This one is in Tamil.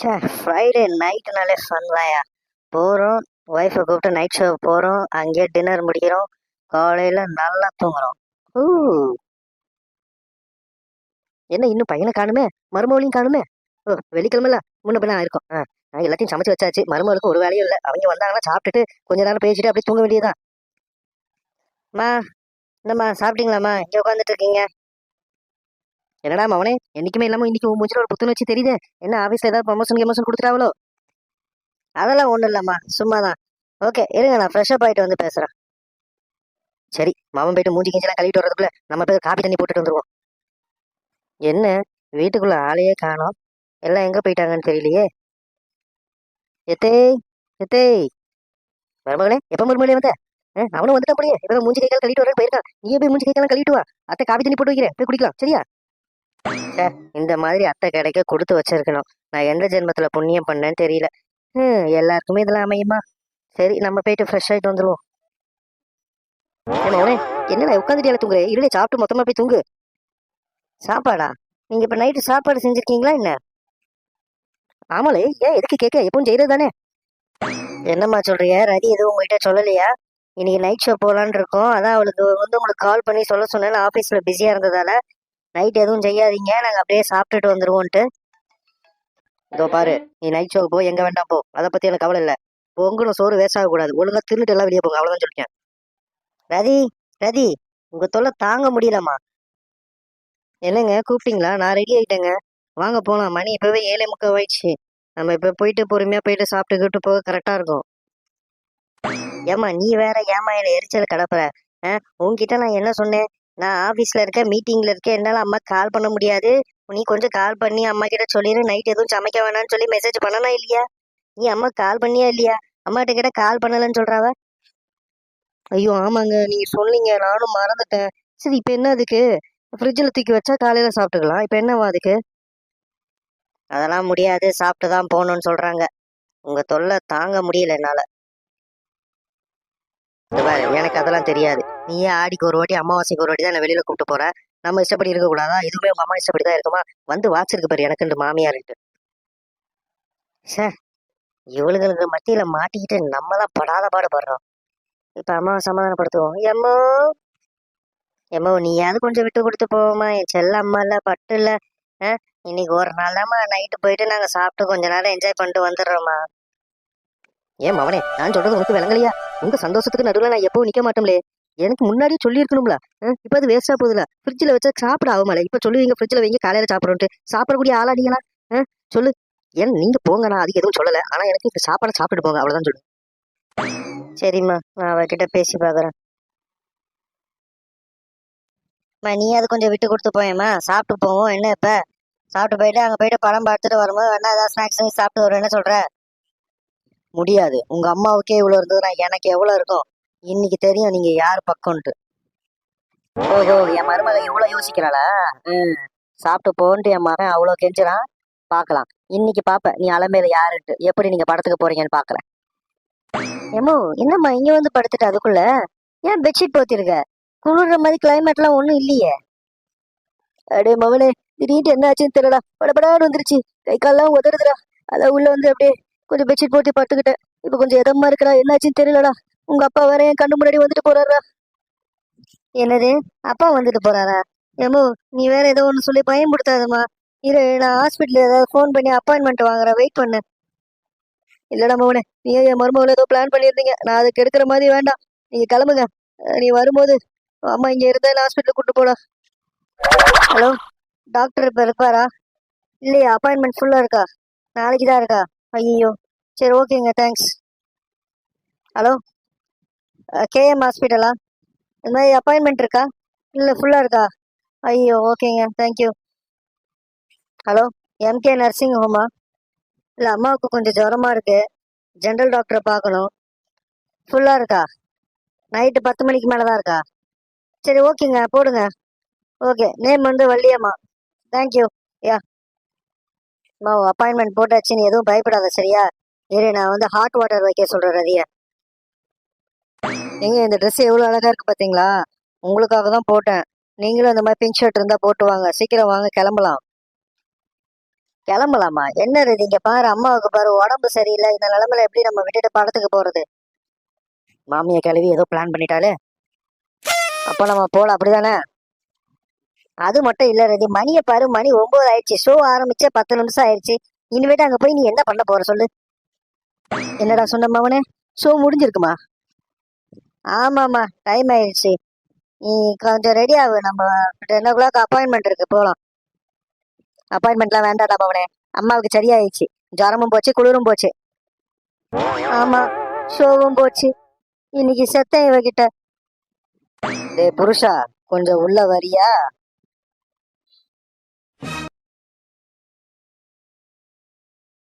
ச்சே ஃப்ரைடே நைட்டுனாலே ஃபன் தான்யா போகிறோம் ஒய்ஃபை கூப்பிட்டு நைட் ஷோ போகிறோம் அங்கேயே டின்னர் முடிக்கிறோம் காலையில் நல்லா தூங்குறோம். ஊ என்ன இன்னும் பையனை காணுமே? மருமவளையும் காணுமே? ஓ வெள்ளிக்கிழமைல முன்ன பின்ன இருக்கும் ஆ நான் எல்லாத்தையும் சமைச்சு வச்சாச்சு. மருமகளுக்கு ஒரு வேலையும் இல்லை. அவங்க வந்தாங்கன்னா சாப்பிட்டுட்டு கொஞ்ச நேரம் பேசிட்டு அப்படியே தூங்க வேண்டியதுதான். மா என்னம்மா சாப்பிட்டீங்களாம்மா? இங்கே உட்காந்துட்டு இருக்கீங்க? என்னடா மவனே என்னைக்குமே இல்லாம இன்னைக்கு உன் மூஞ்சில ஒரு புத்துணர்ச்சி தெரியுது. என்ன ஆபீஸ்ல ஏதாவது ப்ரமோஷன் கெமோஷன் கொடுத்துட்டாவளோ? அதெல்லாம் ஒண்ணும் இல்லம்மா சும்மா தான் ஓகே இருங்க நான் ஃப்ரெஷ்அப் ஆயிட்டு வந்து பேசுறேன். சரி மாமன் போயிட்டு மூஞ்சி கிஞ்சிலாம் கழுவிட்டு வர்றதுக்குள்ள நம்ம போய் காப்பி தண்ணி போட்டுட்டு வந்துருவோம். என்ன? வீட்டுக்குள்ள ஆளையே காணோம். எல்லாம் எங்க போயிட்டாங்கன்னு தெரியலையே. எத்தே எத்தே. மருமகளே எப்ப மருமகளே வந்த? அவனும் வந்துட்டா அப்படியே இப்பதான் மூஞ்சி கைகள் கழிட்டு கழுவிட்டு வரேன் போயிருக்கான். நீயே போய் மூஞ்சி கைகள் கழிட்டு வா. அத்தை காப்பி தண்ணி போட்டு வைக்கிறேன். போய் குடிக்கலாம். சரியா? இந்த மாதிரி அத்தை கிடைக்க கொடுத்து வச்சிருக்கணும். நான் எந்த ஜென்மத்துல புண்ணியம் பண்ணேன்னு தெரியல. ஹம், எல்லாருக்குமே இதெல்லாம் அமையுமா? சரி நம்ம போயிட்டு ஃப்ரெஷ் ஆயிட்டு வந்துருவோம். என்ன அவனே என்னடா உட்காந்துட்டு தூங்குற? இருளே சாப்பிட்டு மொத்தமா போய் தூங்கு. சாப்பாடா? நீங்க இப்ப நைட்டு சாப்பாடு செஞ்சிருக்கீங்களா என்ன? ஆமாலே ஏன் எதுக்கு கேட்க எப்பவும் செய்யறது தானே. என்னம்மா சொல்றிய? ரதி எதுவும் உங்ககிட்ட சொல்லலையா? இன்னைக்கு நைட் ஷோ போலான்னு இருக்கோம். அதான் அவளுக்கு வந்து உங்களுக்கு கால் பண்ணி சொல்ல சொன்னேன் ஆபீஸ்ல பிஸியா இருந்ததால. நைட் எதுவும் செய்யாதீங்க. நாங்க அப்படியே சாப்பிட்டுட்டு வந்துடுவோன்ட்டு இதோ பாரு நீ நைட் ஷோக்கு போ எங்க வேண்டாம் போ. அதை பத்தி எனக்கு கவலை இல்ல. பொங்கலும் சோறு வேஸ்ட் ஆகக்கூடாது. ஒழுங்கா தின்னுட்டு எல்லாம் வெளியே போங்க. அவ்வளவுதான் சொல்லிட்டேன். ரதி ரதி உங்க தொல்லை தாங்க முடியலம்மா. என்னங்க கூப்பிட்டீங்களா? நான் ரெடி ஆயிட்டேங்க. வாங்க போலாம். மணி இப்பவே ஏழை முக்கால் ஆயிடுச்சு. நம்ம இப்ப போயிட்டு பொறுமையா போயிட்டு சாப்பிட்டுக்கிட்டு போக கரெக்டா இருக்கும். ஏமா நீ வேற ஏமா என்ன எரிச்சல் கிடப்புற ஆ, உன்கிட்ட நான் என்ன சொன்னேன்? நான் ஆஃபீஸில் இருக்க மீட்டிங்கில் இருக்கேன். என்னால் அம்மா கால் பண்ண முடியாது. நீ கொஞ்சம் கால் பண்ணி அம்மா கிட்ட சொல்லிடு நைட் எதுவும் சமைக்க வேணாம்னு சொல்லி மெசேஜ் பண்ணனா இல்லையா? நீ அம்மா கால் பண்ணியா இல்லையா? அம்மாட்ட கிட்ட கால் பண்ணலன்னு சொல்றாவ? ஐயோ ஆமாங்க. நீங்க சொன்னீங்க. நானும் மறந்துட்டேன். சரி இப்போ என்ன அதுக்கு? ஃப்ரிட்ஜில் தூக்கி வச்சா காலையில் சாப்பிட்டுக்கலாம். இப்போ என்னவா அதுக்கு? அதெல்லாம் முடியாது. சாப்பிட்டு தான் போகணும்னு சொல்கிறாங்க உங்கள் தொல்லை தாங்க முடியல என்னால். எனக்கு அதெல்லாம் தெரியாது. நீயே ஆடிக்கு ஒரு வாட்டி அமாவாசைக்கு ஒரு வாட்டி தான் என்ன வெளியில கூப்பிட்டு போற. நம்ம இஷ்டப்படி இருக்க கூடாதா இதுவுமே உங்க அம்மா இஷ்டப்படி தான் இருக்குமா? வந்து வாச்சிருக்கு பாரு எனக்கு மாமியார்ட்டு சே இவளுங்களுக்கு மத்தியில மாட்டிக்கிட்டு நம்ம தான் படாத பாடுபடுறோம். இப்ப அம்மாவை சமாதானப்படுத்துவோம். எம்மோ எம்மோ நீயாவது கொஞ்சம் விட்டு கொடுத்து போவோமா என் செல்ல அம்மா இல்ல பட்டு இல்ல இன்னைக்கு ஒரு நாள் தாம்மா நைட்டு போயிட்டு நாங்க சாப்பிட்டு கொஞ்ச நேரம் என்ஜாய் பண்ணிட்டு வந்துடுறோம்மா. ஏன் மவனே நான் சொல்றது உனக்கு விளங்கலையா? உங்க சந்தோஷத்துக்கு நடுவில் நான் எப்பவும் நிக்க மாட்டோம்லே. எனக்கு முன்னாடியே சொல்லி இருக்கணும்ல இப்ப அது வேஸ்டா போகுதுல. ஃப்ரிட்ஜில் வச்சா சாப்பிட ஆகுமால இப்ப சொல்லுவீங்க ஃப்ரிட்ஜில் வைங்க காலையில சாப்பிடுறோன்ட்டு. சாப்பிடக்கூடிய ஆளா நீங்களா? சொல்லு. ஏன் நீங்க போங்க நான் அதுக்கு எதுவும் சொல்லல. ஆனா எனக்கு இப்போ சாப்பாடை சாப்பிட்டு போங்க அவ்வளவுதான் சொல்லு. சரிம்மா நான் அவகிட்ட பேசி பாக்குறேன். நீ அது கொஞ்சம் விட்டு கொடுத்து போயேம்மா. சாப்பிட்டு போவோம் என்ன இப்ப? சாப்பிட்டு போயிட்டு அங்க போயிட்டு படம் பார்த்துட்டு வரும்போது வேணா ஏதாவது ஸ்நாக்ஸ் சாப்பிட்டு வரும் என்ன சொல்ற? முடியாது. உங்க அம்மாவுக்கே இவ்வளவு இருந்ததுன்னா எனக்கு எவ்வளவு இருக்கும்? இன்னைக்கு தெரியும் நீங்க யார் பக்கம்ட்டு ஓஹோ என் மருமக இவ்வளவு யோசிக்கிறாளா? ம் சாப்பிட்டு போன்ட்டு என் மகன் அவ்வளவு கெஞ்சுறான். பார்க்கலாம் இன்னைக்கு பாப்ப நீ அலமேல யாருன்ட்டு. எப்படி நீங்க படத்துக்கு போறீங்கன்னு பாக்கல ஏமோ என்னம்மா இங்க வந்து படுத்துட்டு அதுக்குள்ள? ஏன் பெட்ஷீட் போத்திருக்க? குளிர்ற மாதிரி கிளைமேட்லாம் ஒண்ணும் இல்லையே. அடே மவளே திடீர்னு என்ன ஆச்சுன்னு தெரியல படபடான்னு வந்துருச்சு. கை கால்லாம் உதறுதுடா. அதான் உள்ள வந்து அப்படியே கொஞ்சம் பெட்ஷீட் போட்டு படுத்துக்கிட்டேன். இப்போ கொஞ்சம் இதமா இருக்கடா என்னாச்சுன்னு தெரியலடா. உங்க அப்பா வேற என் கண்ணு முன்னாடி வந்துட்டு போறாரா என்னது? அப்பா வந்துட்டு போறாரா? ஏமோ நீ வேற ஏதோ ஒன்று சொல்லி பயன்படுத்தாதம்மா இரு நான் ஹாஸ்பிட்டல் ஏதாவது ஃபோன் பண்ணி அப்பாயின்மெண்ட் வாங்குறேன். வெயிட் பண்ணு. இல்லடா மவனே நீ என் மருமகளை ஏதோ பிளான் பண்ணியிருந்தீங்க. நான் அதுக்கு எடுக்கிற மாதிரி வேண்டாம். நீங்க கிளம்புங்க. நீ வரும்போது அம்மா இங்க இருந்தா ஹாஸ்பிட்டல் கூட்டு போடா. ஹலோ டாக்டர் இப்ப இருப்பாரா இல்லையா அப்பாயின்மெண்ட் ஃபுல்லா இருக்கா? நாளைக்கு தான் இருக்கா? ஐயோ சரி ஓகேங்க. தேங்க்ஸ் ஹலோ கேஎம் ஹாஸ்பிட்டலா இந்த மாதிரி அப்பாயின்மெண்ட் இருக்கா? இல்லை ஃபுல்லாக இருக்கா? ஐயோ ஓகேங்க. Thank you hello MK nursing ஹோமா இல்லை அம்மாவுக்கு கொஞ்சம் ஜுரமாக இருக்கு. ஜென்ரல் டாக்டரை பார்க்கணும். ஃபுல்லாக இருக்கா? நைட்டு பத்து மணிக்கு மேலே தான் இருக்கா? சரி ஓகேங்க. போடுங்க. ஓகே. நேம் வந்து வள்ளியம்மா. தேங்க்யூ யா அம்மா அப்பாயின்மெண்ட் போட்டாச்சு. நீ எதுவும் பயப்படாத சரியா? இரு நான் வந்து ஹாட் வாட்டர் வைக்க சொல்கிறேன் ரதிய எங்க இந்த ட்ரெஸ் எவ்வளோ அழகாக இருக்குது பார்த்தீங்களா உங்களுக்காக தான் போட்டேன். நீங்களும் இந்த மாதிரி பிங்க் ஷர்ட் இருந்தால் போட்டு வாங்க. சீக்கிரம் வாங்க கிளம்பலாம். கிளம்பலாமா? என்ன ரதி இங்கே பாரு அம்மாவுக்கு பாரு உடம்பு சரியில்லை. இந்த நிலமையில எப்படி நம்ம விட்டுட்டு படத்துக்கு போகிறது மாமியை கிளவி ஏதோ பிளான் பண்ணிட்டாலே. அப்போ நம்ம அப்படி அப்படிதானே? அது மட்டும் இல்லை ரதி மணியை பாரு மணி ஒம்பது ஆயிடுச்சு. ஷோ ஆரம்பிச்சே பத்து நிமிஷம் ஆயிடுச்சு. இனிமேட்டு அங்கே போய் நீ என்ன பண்ண போகிற சொல்லு? என்னடா சொன்ன மவனே? ஷோ முடிஞ்சிருக்குமா? ஆமாம்மா டைம் ஆயிடுச்சு. நீ கொஞ்சம் ரெடி ஆகு நம்ம டென் ஓ கிளாக் அப்பாயின்மெண்ட் இருக்கு போகலாம் அப்பாயின்மெண்ட்லாம் வேண்டாடா பவனே அம்மாவுக்கு சரியாயிடுச்சு. ஜுரமும் போச்சு குளிரும் போச்சு. ஆமா ஷோவும் போச்சு. இன்னைக்கு செத்தேன் இவகிட்ட. டேய் புருஷா கொஞ்சம் உள்ள வரியா?